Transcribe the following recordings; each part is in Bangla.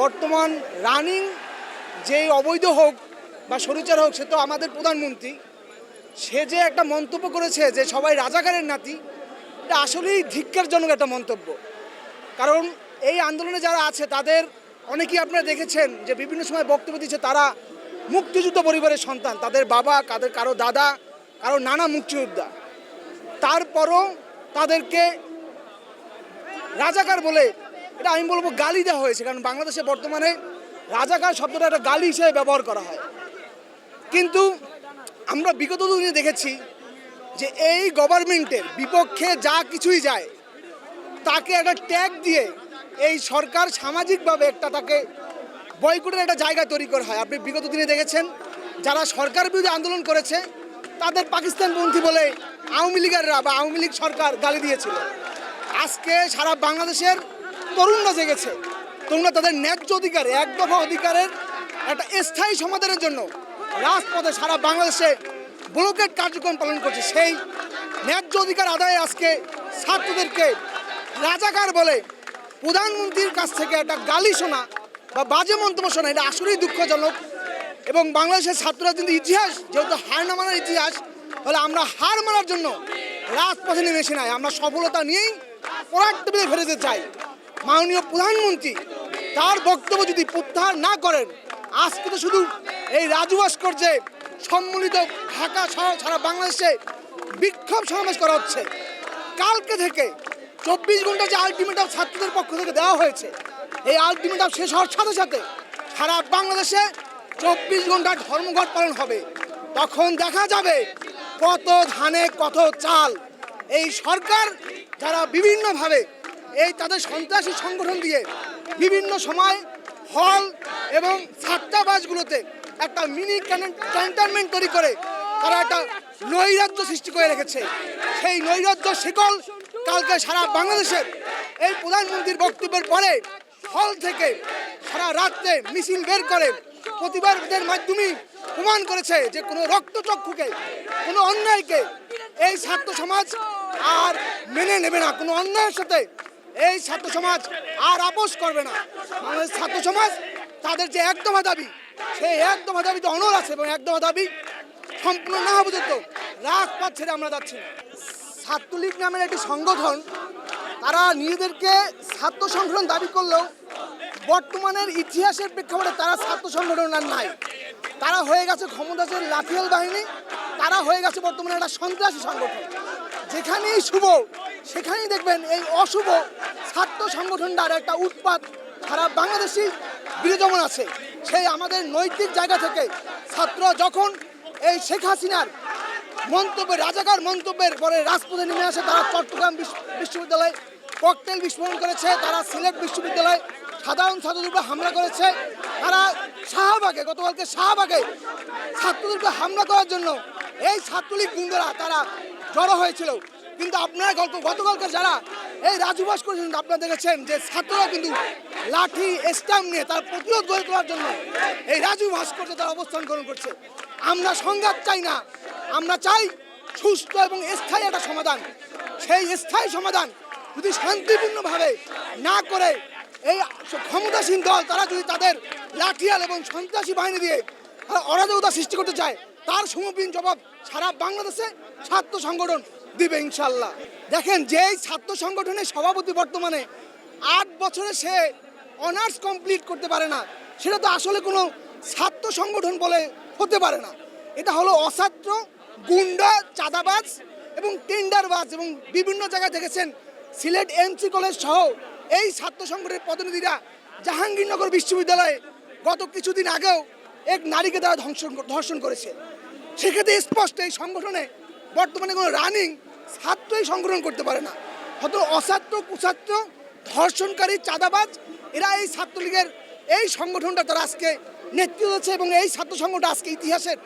বর্তমান রানিং যেই অবৈধ হোক বা সরুচার হোক, সে তো আমাদের প্রধানমন্ত্রী। সে যে একটা মন্তব্য করেছে যে সবাই রাজাকারের নাতি, এটা আসলেই ধিক্কারজনক একটা মন্তব্য। কারণ এই আন্দোলনে যারা আছে, তাদের অনেকেই আপনারা দেখেছেন যে বিভিন্ন সময় বক্তব্য দিচ্ছে, তারা মুক্তিযুদ্ধ পরিবারের সন্তান। তাদের বাবা কাদের কারও দাদা, কারও নানা মুক্তিযোদ্ধা। তারপরও তাদেরকে রাজাকার বলে এটা আমি বলব গালি দেওয়া হয়েছে, কারণ বাংলাদেশে বর্তমানে রাজাকার শব্দটা একটা গালি হিসেবে ব্যবহার করা হয়। কিন্তু আমরা বিগত দিনে দেখেছি যে এই গভর্নমেন্টের বিপক্ষে যা কিছুই যায়, তাকে একটা ট্যাগ দিয়ে এই সরকার সামাজিকভাবে একটা তাকে বয়কটের একটা জায়গা তৈরি করা হয়। আপনি বিগত দিনে দেখেছেন, যারা সরকার বিরুদ্ধে আন্দোলন করেছে, তাদের পাকিস্তানপন্থী বলে আওয়ামী লীগেররা বা আওয়ামী লীগ সরকার গালি দিয়েছিল। আজকে সারা বাংলাদেশের তরুণরা জেগেছে। তরুণরা তাদের ন্যায্য অধিকার, এক দফা অধিকারের একটা স্থায়ী সমাধানের জন্য রাজপথে সারা বাংলাদেশে ব্লকেট কার্যক্রম পালন করছে। সেই ন্যায্য অধিকার আদায়ে আজকে ছাত্রদেরকে রাজাকার বলে প্রধানমন্ত্রীর কাছ থেকে একটা গালি শোনা বা বাজে মন্তব্য শোনা, এটা আসলেই দুঃখজনক। এবং বাংলাদেশের ছাত্ররা কিন্তু ইতিহাস, যেহেতু হার না মানার ইতিহাস, তাহলে আমরা হার মানার জন্য রাজপথে নেমেছি নাই। আমরা সফলতা নিয়েই পরাক্তবিদে ফেরতে চাই। মাননীয় প্রধানমন্ত্রী, তার বক্তব্য যদি প্রত্যাহার না করেন, আজকে তো শুধু এই রাজু ভাস্কর্যে সম্মিলিত ঢাকা সহ সারা বাংলাদেশে বিক্ষোভ সমাবেশ করা হচ্ছে। কালকে থেকে চব্বিশ ঘণ্টা যে আলটিমেটাম ছাত্রদের পক্ষ থেকে দেওয়া হয়েছে, এই আলটিমেটাম শেষ হওয়ার সাথে সাথে সারা বাংলাদেশে চব্বিশ ঘণ্টা ধর্মঘট পালন হবে। তখন দেখা যাবে কত ধানে কত চাল। এই সরকার যারা বিভিন্নভাবে এই তাদের সন্ত্রাসী সংগঠন দিয়ে বিভিন্ন সময় হল এবং ছাত্রাবাসগুলোতে একটা মিনি ক্যান্টনমেন্ট তৈরি করে তারা একটা নৈরাজ্য সৃষ্টি করে রেখেছে। সেই নৈরাজ্য শিকল কালকে সারা বাংলাদেশের এই প্রধানমন্ত্রীর বক্তব্যের পরে হল থেকে সারা রাত্রে মিছিল বের করে প্রতিবাদের মাধ্যমে প্রমাণ করেছে যে কোনো রক্তচক্ষুকে, কোনো অন্যায়কে এই ছাত্র সমাজ আর মেনে নেবে না। কোনো অন্যায়ের সাথে এই ছাত্র সমাজ আর আপোষ করবে না। বাংলাদেশ ছাত্র সমাজ তাদের যে একদমা দাবি, সেই একদমা দাবিতে অনর আছে এবং একদমা দাবি সম্পূর্ণ না পর্যন্ত রাজপথ ছেড়ে আমরা যাচ্ছি ছাত্রলীগ নামের একটি সংগঠন, তারা নিজেদেরকে ছাত্র সংগঠন দাবি করলেও বর্তমানের ইতিহাসের প্রেক্ষাপটে তারা ছাত্র সংগঠন আর নাই। তারা হয়ে গেছে ক্ষমতাসীন লাঠিয়াল বাহিনী, তারা হয়ে গেছে বর্তমানে একটা সন্ত্রাসী সংগঠন। যেখানেই শুভ সেখানেই দেখবেন এই অশুভ ছাত্র সংগঠনটার একটা উৎপাত সারা বাংলাদেশি বিরোধমন আছে। সেই আমাদের নৈতিক জায়গা থেকে ছাত্র যখন এই শেখ হাসিনার মন্তব্যের রাজাকার মন্তব্যের পরে রাজপথে নেমে আসে, তারা চট্টগ্রাম বিশ্ব- বিশ্ববিদ্যালয়ে ককটেল বিস্ফোরণ করেছে, তারা সিলেট বিশ্ববিদ্যালয়ে সাধারণ ছাত্রদের উপর হামলা করেছে। তারা শাহবাগে, গতকালকে শাহবাগে ছাত্রদেরকে হামলা করার জন্য এই ছাত্রলীগ গুন্ডরা তারা জড়ো হয়েছিল। কিন্তু আপনারা গল্প গতকালকে যারা এই রাজুবাস করেছেন আপনারা দেখেছেন যে ছাত্ররা কিন্তু লাঠি, স্টাম্প নিয়ে তার প্রতিরোধ গড়ে তোলার জন্য এই রাজু ভাস্কর্যে তার অবস্থান গ্রহণ করছে। আমরা সংঘাত চাই না। আমরা চাই সুস্থ এবং স্থায়ী একটা সমাধান। সেই স্থায়ী সমাধান যদি শান্তিপূর্ণভাবে না করে এই ক্ষমতাসীন দল, তারা যদি তাদের লাঠিয়াল এবং সন্ত্রাসী বাহিনী দিয়ে অরাজকতা সৃষ্টি করতে চায়, তার সমপীন জবাব সারা বাংলাদেশে ছাত্র সংগঠন দিবে ইনশাল্লাহ। দেখেন, যেই ছাত্র সংগঠনের সভাপতি বর্তমানে আট বছরে সে অনার্স কমপ্লিট করতে পারে না, সেটা তো আসলে কোনো ছাত্র সংগঠন বলে হতে পারে না। এটা হলো অছাত্র, গুন্ডা, চাঁদাবাজ এবং টেন্ডারবাজ এবং বিভিন্ন জায়গায় দেখেছেন সিলেট এমসি কলেজ সহ এই ছাত্র সংগঠনের প্রতিনিধিরা জাহাঙ্গীরনগর বিশ্ববিদ্যালয়ে গত কিছুদিন আগেও এক নারীকে তারা ধর্ষণ ধর্ষণ করেছে। সেক্ষেত্রে স্পষ্ট এই সংগঠনে বর্তমানে কোনো রানিং ছাত্রই সংগঠন করতে পারে না। হয়তো অছাত্র কুছাত্র ধর্ষণকারী, চাঁদাবাজ, এরা এই ছাত্রলীগের এই সংগঠনটা তারা আজকে নেতৃত্ব দিচ্ছে এবং এই ছাত্র সংগঠন আজকে ইতিহাসের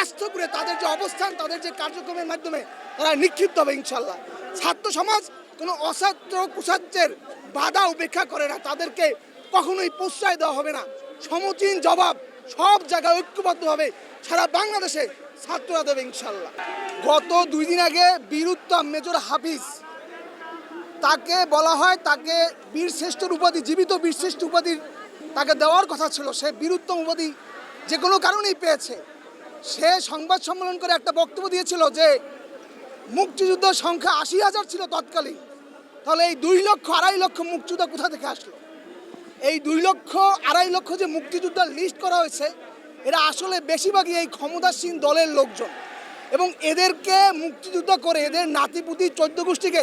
আস্থ করে তাদের যে অবস্থান, তাদের যে কার্যক্রমের মাধ্যমে তারা নিক্ষিপ্ত হবে ইনশাল্লাহ ছাত্র সমাজ কোনো অছাত্র কুছাত্রের বাধা উপেক্ষা করে না। তাদেরকে কখনোই প্রশ্রয় দেওয়া হবে না। সমচীন জবাব সব জায়গায় ঐক্যবদ্ধভাবে সারা বাংলাদেশে ছাত্ররা দেবে ইনশাল্লাহ। গত দুই দিন আগে বীরুত্তম মেজর হাফিজ, তাকে বলা হয় তাকে বীরশ্রেষ্ঠর উপাধি, জীবিত বীরশ্রেষ্ঠ উপাধির তাকে দেওয়ার কথা ছিল। সে বীরুত্তম উপাধি যে কোনো কারণেই পেয়েছে। সে সংবাদ সম্মেলন করে একটা বক্তব্য দিয়েছিল যে, মুক্তিযুদ্ধের সংখ্যা আশি হাজার ছিল তৎকালীন। তাহলে এই দুই লক্ষ, আড়াই লক্ষ মুক্তিযোদ্ধা কোথা থেকে আসলো? এই দুই লক্ষ, আড়াই লক্ষ যে মুক্তিযোদ্ধার লিস্ট করা হয়েছে, এরা আসলে বেশিরভাগই এই ক্ষমতাসীন দলের লোকজন। এবং এদেরকে মুক্তিযুদ্ধ করে এদের নাতিপুতি চোদ্দ গোষ্ঠীকে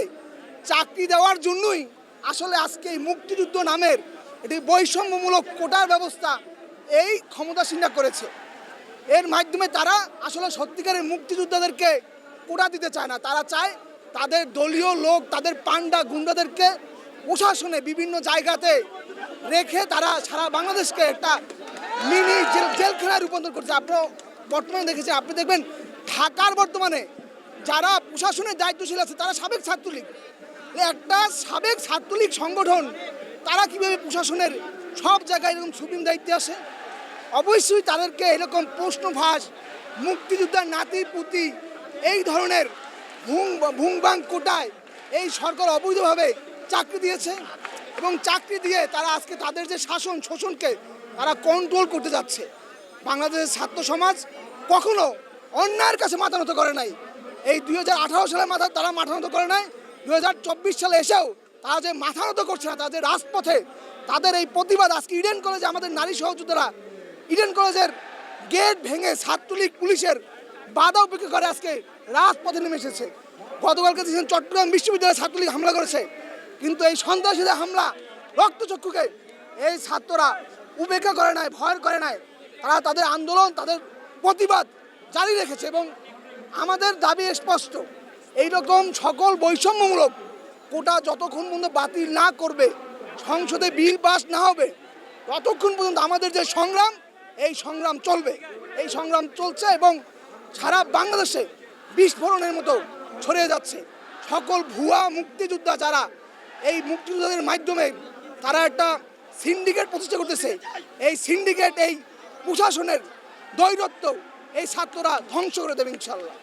চাকরি দেওয়ার জন্যই আসলে আজকে এই মুক্তিযুদ্ধ নামের এটি বৈষম্যমূলক কোটার ব্যবস্থা এই ক্ষমতাসীনরা করেছে। এর মাধ্যমে তারা আসলে সত্যিকারের মুক্তিযোদ্ধাদেরকে কোটা দিতে চায় না। তারা চায় তাদের দলীয় লোক, তাদের পান্ডা গুন্ডাদেরকে প্রশাসনে বিভিন্ন জায়গাতে রেখে তারা সারা বাংলাদেশকে একটা মিনি জেল, জেলখানায় রূপান্তর করছে। আপনারা বর্তমানে দেখেছে আপনি দেখবেন ঢাকার বর্তমানে যারা প্রশাসনের দায়িত্বশীল আছে, তারা সাবেক ছাত্রলীগ। একটা সাবেক ছাত্রলীগ সংগঠন, তারা কীভাবে প্রশাসনের সব জায়গায় এরকম সুপ্রিম দায়িত্বে আসে? অবশ্যই তাদেরকে এরকম প্রশ্নভাস মুক্তিযোদ্ধার নাতি, পুতি এই ধরনের ভুং ভুংবাং কোটায় এই সরকার অবৈধভাবে চাকরি দিয়েছে এবং চাকরি দিয়ে তারা আজকে তাদের যে শাসন শোষণকে তারা কন্ট্রোল করতে যাচ্ছে। বাংলাদেশের ছাত্র সমাজ কখনো অন্যায়ের কাছে মাথা নত করে নাই। এই দুই সালে মাথা তারা মাথা নত করে নাই। দু হাজার চব্বিশ সালে এসেও তারা যে মাথা নত করছে না, তাদের রাজপথে তাদের এই প্রতিবাদ আজকে ইডেন কলেজে আমাদের নারী সহযোদ্ধারা, ইডেন কলেজের গেট ভেঙে ছাত্রলীগ পুলিশের বাধা উপেক্ষা করে আজকে রাজপথে নেমে এসেছে। গতকালকে চট্টগ্রাম বিশ্ববিদ্যালয়ে ছাত্রলীগ হামলা করেছে। কিন্তু এই সন্ত্রাসীদের হামলা, রক্তচক্ষুকে এই ছাত্ররা উপেক্ষা করে নাই, ভয় করে নাই। তারা তাদের আন্দোলন, তাদের প্রতিবাদ জারি রেখেছে এবং আমাদের দাবি স্পষ্ট। এই রকম সকল বৈষম্যমূলক কোটা যতক্ষণ পর্যন্ত বাতিল না করবে, সংসদে বিল পাস না হবে, ততক্ষণ পর্যন্ত আমাদের যে সংগ্রাম, এই সংগ্রাম চলবে। এই সংগ্রাম চলছে এবং সারা বাংলাদেশে বিস্ফোরণের মতো ছড়িয়ে যাচ্ছে। সকল ভুয়া মুক্তিযোদ্ধা যারা এই মুক্তিযোদ্ধাদের মাধ্যমে তারা একটা সিন্ডিকেট প্রতিষ্ঠা করতেছে। এই সিন্ডিকেট এই প্রশাসনের দৈরত্ব এই ছাত্ররা ধ্বংস করে দেবে ইনশাল্লাহ